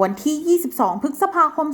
วันที่ 22 พฤษภาคม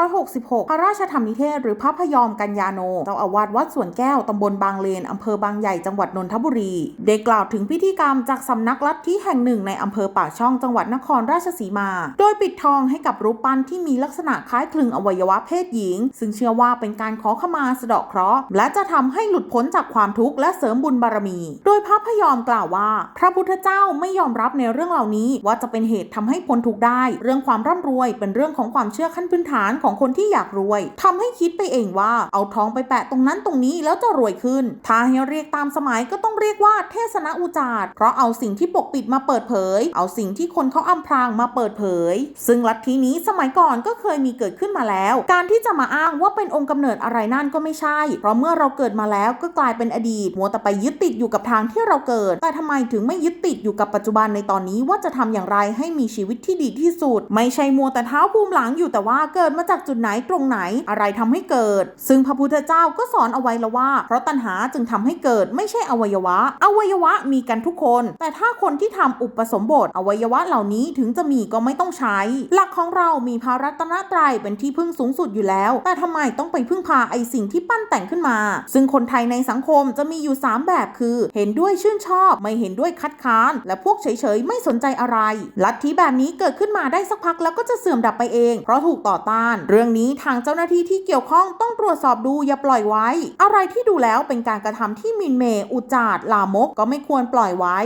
2566 พระราชธรรมนิเทศ หรือพระพยอมกัญญาโน เจ้าอาวาสวัดสวนแก้ว ตำบลบางเลน อำเภอบางใหญ่ จังหวัดนนทบุรี ได้กล่าวถึงพิธีกรรมจากสำนักลัทธิแห่งหนึ่งในอำเภอปากช่อง จังหวัดนครราชสีมา โดยปิดทองให้กับรูปปั้นที่มีลักษณะคล้ายคลึงอวัยวะเพศหญิง ซึ่งเชื่อว่าเป็นการขอขมาสะเดาะเคราะห์ และจะทำให้หลุดพ้นจากความทุกข์และเสริมบุญบารมี โดยพระพยอมกล่าวว่า พระพุทธเจ้าไม่ยอมรับในเรื่องเหล่านี้ว่าจะเป็นเหตุทำให้พ้นทุกข์ได้ เรื่องความร่ำรวย เป็นเรื่องของความเชื่อขั้นพื้นฐานของคนที่อยากรวยทำให้คิดไปเองว่าเอาทองไปแปะตรงนั้นตรงนี้แล้วจะรวยขึ้น ถ้าให้เรียกตามสมัยก็ต้องเรียกว่าเทศนาอุจาร์เพราะเอาสิ่งที่ปกปิดมาเปิดเผย เอาสิ่งที่คนเขาอำพรางมาเปิดเผย ซึ่งลัทธินี้สมัยก่อนก็เคยมีเกิดขึ้นมาแล้ว การที่จะมาอ้างว่าเป็นองค์กำเนิดอะไรนั่นก็ไม่ใช่ เพราะเมื่อเราเกิดมาแล้วก็กลายเป็นอดีต มัวแต่ไปยึดติดอยู่กับทางที่เราเกิด แต่ทำไมถึงไม่ยึดติดอยู่กับปัจจุบันในตอนนี้ว่าจะทำอย่างไรให้มีชีวิตที่ดีที่สุดไม่ใช่มัวแต่เท้าภูมิหลังอยู่แต่ว่าเกิดมาจากจุดไหนตรงไหนอะไรทำให้เกิด ซึ่งพระพุทธเจ้าก็สอนเอาไว้แล้วว่า เพราะตัณหาจึงทำให้เกิดไม่ใช่อวัยวะ อวัยวะมีกันทุกคน แต่ถ้าคนที่ทำอุปสมบท อวัยวะเหล่านี้ถึงจะมีก็ไม่ต้องใช้ หลักของเรามีพระรัตนตรัยเป็นที่พึ่งสูงสุดอยู่แล้ว แต่ทำไมต้องไปพึ่งพาไอสิ่งที่ปั้นแต่งขึ้นมา ซึ่งคนไทยในสังคมจะมีอยู่ 3 แบบคือ เห็นด้วยชื่นชอบ ไม่เห็นด้วยคัดค้าน และพวกเฉยๆไม่สนใจอะไร ลัทธิแบบนี้เกิดขึ้นมาได้สักพักแล้วก็จะเสื่อมดับไปเอง เพราะถูกต่อต้าน เรื่องนี้ทางเจ้าหน้าที่ที่เกี่ยวข้องต้องตรวจสอบดูอย่าปล่อยไว้ อะไรที่ดูแล้วเป็นการกระทำที่หมินเม อุจจาดลามกก็ไม่ควรปล่อยไว้